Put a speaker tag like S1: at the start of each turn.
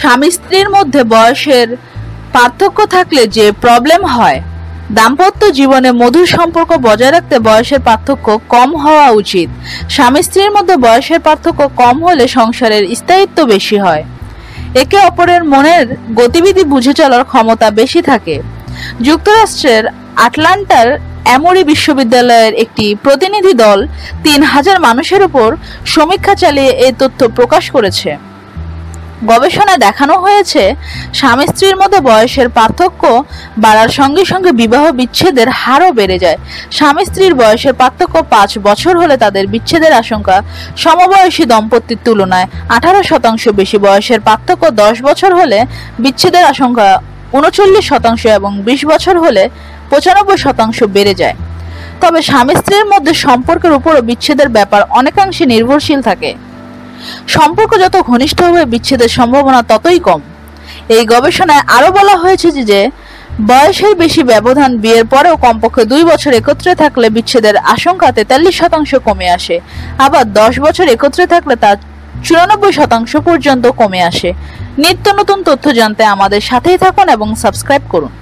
S1: স্বামী স্ত্রীর মধ্যে বয়সের পার্থক্য থাকলে যে প্রবলেম হয়, দাম্পত্য জীবনে মধুর সম্পর্ক বজায় রাখতে বয়সের পার্থক্য কম হওয়া উচিত। স্বামী স্ত্রীর মধ্যে বয়সের পার্থক্য কম হলে সংসারের স্থায়িত্ব বেশি হয়। একে অপরের মনের গতিবিধি বুঝে চলার ক্ষমতা বেশি থাকে। যুক্তরাষ্ট্রের আটলান্টার এমরি বিশ্ববিদ্যালয়ের একটি প্রতিনিধি দল তিন হাজার মানুষের উপর সমীক্ষা চালিয়ে এই তথ্য প্রকাশ করেছে। গবেষণায় দেখানো হয়েছে, স্বামী স্ত্রীর মধ্যে বয়সের পার্থক্য বাড়ার সঙ্গে সঙ্গে বিবাহ বিচ্ছেদের হারও বেড়ে যায়। স্বামী স্ত্রীর বয়সের পার্থক্য পাঁচ বছর হলে তাদের বিচ্ছেদের আশঙ্কা সমবয়সী দম্পতির তুলনায় আঠারো শতাংশ বেশি। বয়সের পার্থক্য দশ বছর হলে বিচ্ছেদের আশঙ্কা উনচল্লিশ শতাংশ এবং বিশ বছর হলে পঁচানব্বই শতাংশ বেড়ে যায়। তবে স্বামী স্ত্রীর মধ্যে সম্পর্কের উপরও বিচ্ছেদের ব্যাপার অনেকাংশে নির্ভরশীল থাকে। সম্পর্ক যত ঘনিষ্ঠ হবে, বিচ্ছেদের সম্ভাবনা ততই কম। এই গবেষণায় আরও বলা হয়েছে যে বয়সের বেশি ব্যবধান বিয়ের পরেও কমপক্ষে দুই বছর একত্রে থাকলে বিচ্ছেদের আশঙ্কা তেতাল্লিশ শতাংশ কমে আসে। আবার দশ বছর একত্রে থাকলে তা চুরানব্বই শতাংশ পর্যন্ত কমে আসে। নিত্য নতুন তথ্য জানতে আমাদের সাথেই থাকুন এবং সাবস্ক্রাইব করুন।